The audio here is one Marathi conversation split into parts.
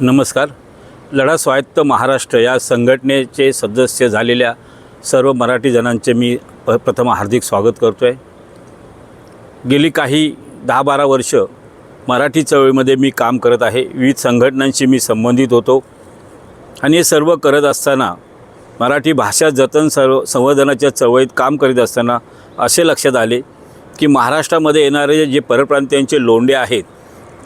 नमस्कार. लढा स्वायत्त महाराष्ट्र या संघटनेचे सदस्य झालेल्या सर्व मराठी जणांचे मी प प्रथम हार्दिक स्वागत करतो आहे गेली काही दहा बारा वर्ष मराठी चळवळीमध्ये मी काम करत आहे. विविध संघटनांशी मी संबंधित होतो. आणि हे सर्व करत असताना मराठी भाषा जतन सर्व संवर्धनाच्या चळवळीत काम करीत असताना असे लक्षात आले की महाराष्ट्रामध्ये येणारे जे परप्रांतीयांचे लोंढे आहेत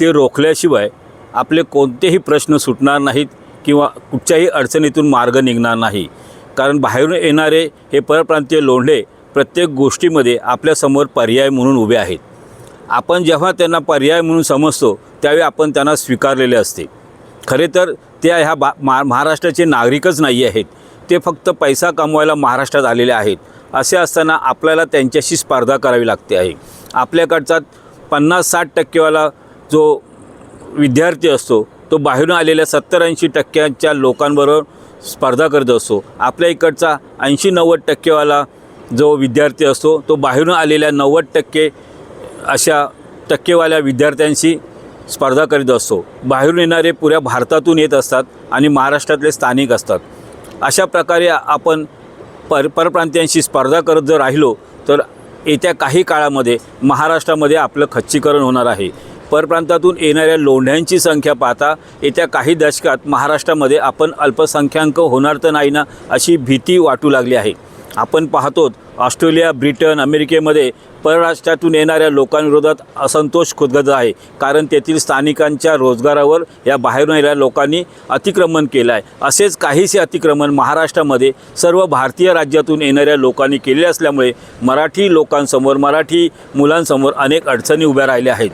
ते रोखल्याशिवाय आपले कोणतेही प्रश्न सुटणार नाहीत किंवा कुठच्याही अडचणीतून मार्ग निघणार नाही. कारण बाहेरून येणारे हे परप्रांतीय लोंढे प्रत्येक गोष्टीमध्ये आपल्यासमोर पर्याय म्हणून उभे आहेत. आपण जेव्हा त्यांना पर्याय म्हणून समजतो त्यावेळी आपण त्यांना स्वीकारलेले असते. खरे तर ते ह्या बा मा महाराष्ट्राचे नागरिकच नाही आहेत. ते फक्त पैसा कमवायला महाराष्ट्रात आलेले आहेत. असे असताना आपल्याला त्यांच्याशी स्पर्धा करावी लागते आहे. आपल्याकडचा पन्नास साठ टक्केवाला जो विद्यार्थी असतो तो बाहेरून आलेल्या सत्तर ऐंशी टक्क्यांच्या लोकांबरोबर स्पर्धा करत असतो. आपल्या इकडचा ऐंशी नव्वद टक्केवाला जो विद्यार्थी असतो तो बाहेरून आलेल्या नव्वद टक्के अशा टक्केवाल्या विद्यार्थ्यांशी स्पर्धा करीत असतो. बाहेरून येणारे पुऱ्या भारतातून येत असतात आणि महाराष्ट्रातले स्थानिक असतात. अशा प्रकारे आपण पर परप्रांतीयांशी स्पर्धा करत जर राहिलो तर येत्या काही काळामध्ये महाराष्ट्रामध्ये आपलं खच्चीकरण होणार आहे. परप्रांतातून येणाऱ्या लोंढ्यांची संख्या पाहता येत्या काही दशकात महाराष्ट्रामध्ये आपण अल्पसंख्याक होणार तर नाही ना अशी भीती वाटू लागली आहे. आपण पाहतो ऑस्ट्रेलिया ब्रिटन अमेरिकेमध्ये परराष्ट्रातून येणाऱ्या लोकांविरोधात असंतोष खुदगत आहे. कारण तेथील स्थानिकांच्या रोजगारावर या बाहेरून येणाऱ्या लोकांनी अतिक्रमण केलं आहे. असेच काहीसे अतिक्रमण महाराष्ट्रामध्ये सर्व भारतीय राज्यातून येणाऱ्या लोकांनी केले असल्यामुळे मराठी लोकांसमोर मराठी मुलांसमोर अनेक अडचणी उभ्या राहिल्या आहेत.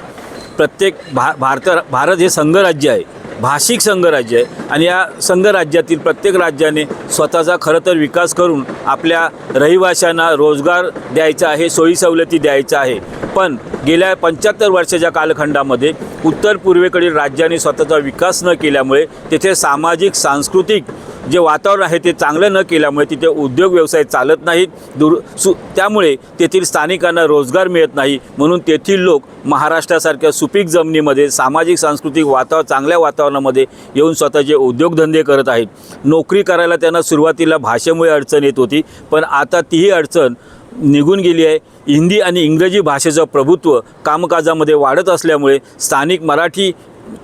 प्रत्येक भा भारत भारत हे संघराज्य आहे. भाषिक संघराज्य आहे. आणि या संघराज्यातील प्रत्येक राज्याने स्वतःचा खरं तर विकास करून आपल्या रहिवाशांना रोजगार द्यायचा आहे सोयी सवलती द्यायचा आहे. पण गेल्या पंच्याहत्तर वर्षाच्या कालखंडामध्ये उत्तर पूर्वेकडील राज्यांनी स्वतःचा विकास न केल्यामुळे तेथे सामाजिक सांस्कृतिक जे वातावरण आहे ते चांगलं न केल्यामुळे तिथे उद्योग व्यवसाय चालत नाहीत दूर सु त्यामुळे तेथील स्थानिकांना रोजगार मिळत नाही. म्हणून तेथील लोक महाराष्ट्रासारख्या सुपीक जमिनीमध्ये सामाजिक सांस्कृतिक वातावरण चांगल्या वातावरणामध्ये येऊन स्वतःचे उद्योगधंदे करत आहेत. नोकरी करायला त्यांना सुरुवातीला भाषेमुळे अडचण येत होती पण आता तीही अडचण निघून गेली आहे. हिंदी आणि इंग्रजी भाषेचं प्रभुत्व कामकाजामध्ये वाढत असल्यामुळे स्थानिक मराठी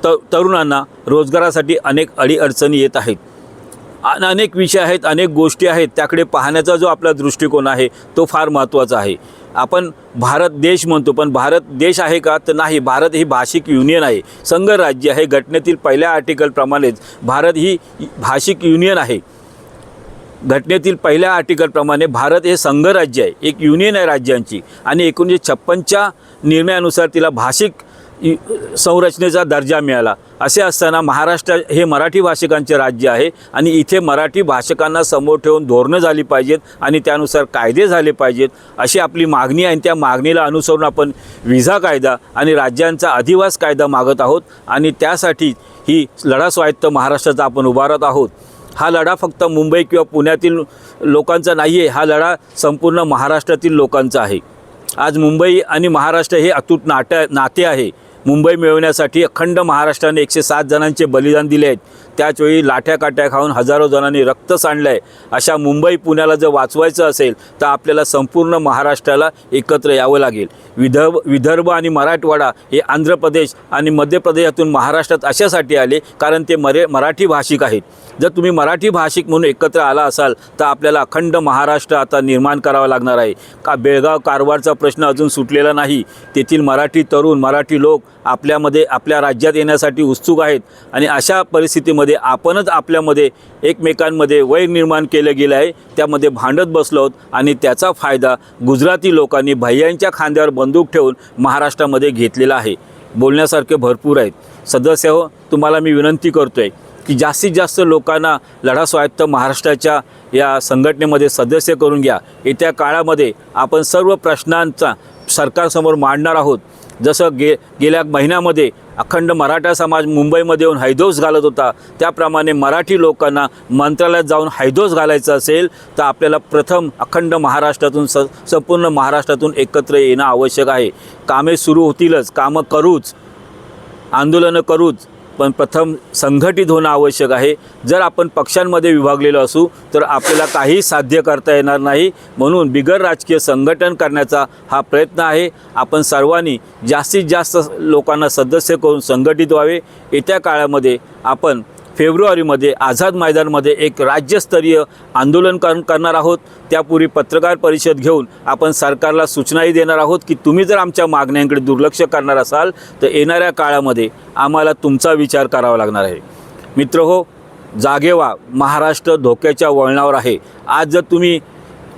त तरुणांना रोजगारासाठी अनेक अडीअडचणी येत आहेत. अनेक विषय आहेत अनेक गोष्टी आहेत त्याकडे पाहण्याचा जो आपला दृष्टिकोन आहे तो फार महत्त्वाचा आहे. आपण भारत देश म्हणतो पण भारत देश आहे का? तर नाही. भारत ही भाषिक युनियन आहे. संघराज्य आहे. घटनेतील पहिल्या आर्टिकलप्रमाणेच भारत ही भाषिक युनियन आहे. घटनेतील पहिल्या आर्टिकलप्रमाणे भारत हे संघराज्य आहे. एक युनियन आहे राज्यांची. आणि एकोणीसशे छप्पनच्या निर्णयानुसार तिला भाषिक संरचनेचा दर्जा मिळाला. असे असताना महाराष्ट्र हे मराठी भाषिकांचे राज्य आहे आणि इथे मराठी भाषिकांना समोर ठेवून धोरणं झाली पाहिजेत आणि त्यानुसार कायदे झाले पाहिजेत. अशी आपली मागणी आहे आणि त्या मागणीला अनुसरून आपण विझा कायदा आणि राज्यांचा अधिवास कायदा मागत आहोत आणि त्यासाठी ही लढा स्वायत्त महाराष्ट्राचा आपण उभारत आहोत. हा लढा फक्त मुंबई किंवा पुण्यातील लोकांचा नाही आहे हा लढा संपूर्ण महाराष्ट्रातील लोकांचा आहे. आज मुंबई आणि महाराष्ट्र हे अतूट नाट नाते आहे. मुंबई मिळवण्यासाठी अखंड महाराष्ट्राने एकशे सात जणांचे बलिदान दिले आहेत. त्याचवेळी लाठ्या काट्या खाऊन हजारो जणांनी रक्त सांडलं आहे अशा मुंबई पुण्याला जर वाचवायचं असेल तर आपल्याला संपूर्ण महाराष्ट्राला एकत्र यावं लागेल. विदर्भ विदर्भ आणि मराठवाडा हे आंध्र प्रदेश आणि मध्य प्रदेशातून महाराष्ट्रात अशासाठी आले कारण ते मरे मराठी भाषिक आहेत. जर तुम्ही मराठी भाषिक म्हणून एकत्र आला असाल तर आपल्याला अखंड महाराष्ट्र आता निर्माण करावा लागणार आहे. का बेळगाव कारवारचा प्रश्न अजून सुटलेला नाही? तेथील मराठी तरुण मराठी लोक आपल्यामध्ये आपल्या राज्यात येण्यासाठी उत्सुक आहेत आणि अशा परिस्थितीमध्ये आपणच आपल्यामध्ये एकमेकांमध्ये वैर निर्माण केलं गेलं आहे. त्यामध्ये भांडत बसलो आहोत आणि त्याचा फायदा गुजराती लोकांनी भैयांच्या खांद्यावर बंदूक ठेवून महाराष्ट्रामध्ये घेतलेला आहे. बोलण्यासारखे भरपूर आहेत. सदस्य हो तुम्हाला मी विनंती करतो आहे की जास्तीत जास्त लोकांना लढा स्वायत्त महाराष्ट्राच्या या संघटनेमध्ये सदस्य करून घ्या. येत्या काळामध्ये आपण सर्व प्रश्नांचा सरकारसमोर मांडणार आहोत. जसं गे गेल्या महिन्यामध्ये अखंड मराठा समाज मुंबईमध्ये येऊन हैदोस घालत होता. त्याप्रमाणे मराठी लोकांना मंत्रालयात जाऊन हैदोस घालायचं असेल तर आपल्याला प्रथम अखंड महाराष्ट्रातून स संपूर्ण महाराष्ट्रातून एकत्र येणं आवश्यक आहे. कामे सुरू होतीलच कामं करूच आंदोलनं करूच. पण प्रथम संघटित होणं आवश्यक आहे. जर आपण पक्षांमध्ये विभागलेलो असू तर आपल्याला काही साध्य करता येणार नाही. म्हणून बिगर राजकीय संघटन करण्याचा हा प्रयत्न आहे. आपण सर्वांनी जास्तीत जास्त लोकांना सदस्य करून संघटित व्हावे. येत्या काळामध्ये आपण फेब्रुवारीमध्ये आझाद मैदानमध्ये एक राज्यस्तरीय आंदोलन कर करणार आहोत. त्यापूर्वी पत्रकार परिषद घेऊन आपण सरकारला सूचनाही देणार आहोत की तुम्ही जर आमच्या मागण्यांकडे दुर्लक्ष करणार असाल तर येणाऱ्या काळामध्ये आम्हाला तुमचा विचार करावा लागणार आहे. मित्र हो जागे व्हा महाराष्ट्र धोक्याच्या वळणावर आहे. आज जर तुम्ही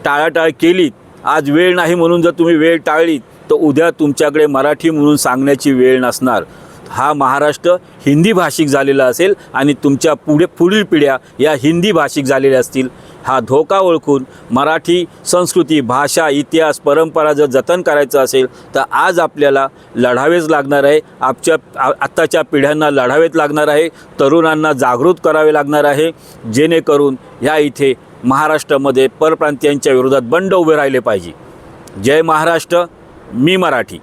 टाळाटाळ केलीत आज वेळ नाही म्हणून जर तुम्ही वेळ टाळलीत तर उद्या तुमच्याकडे मराठी म्हणून सांगण्याची वेळ नसणार. हा महाराष्ट्र हिंदी भाषिक झालेला असेल आणि तुमच्यापुढे पुढील पिढ्या या हिंदी भाषिक झालेल्या असतील हा धोका ओळखून मराठी संस्कृती भाषा इतिहास परंपरा जर जतन करायचं असेल तर आज आपल्याला लढावेच लागणार आहे. आपच्या आत्ताच्या पिढ्यांना लढावेच लागणार आहे. तरुणांना जागृत करावे लागणार आहे. जेणेकरून ह्या इथे महाराष्ट्रामध्ये परप्रांतीयांच्या विरोधात बंड उभे राहिले पाहिजे. जय महाराष्ट्र मी मराठी.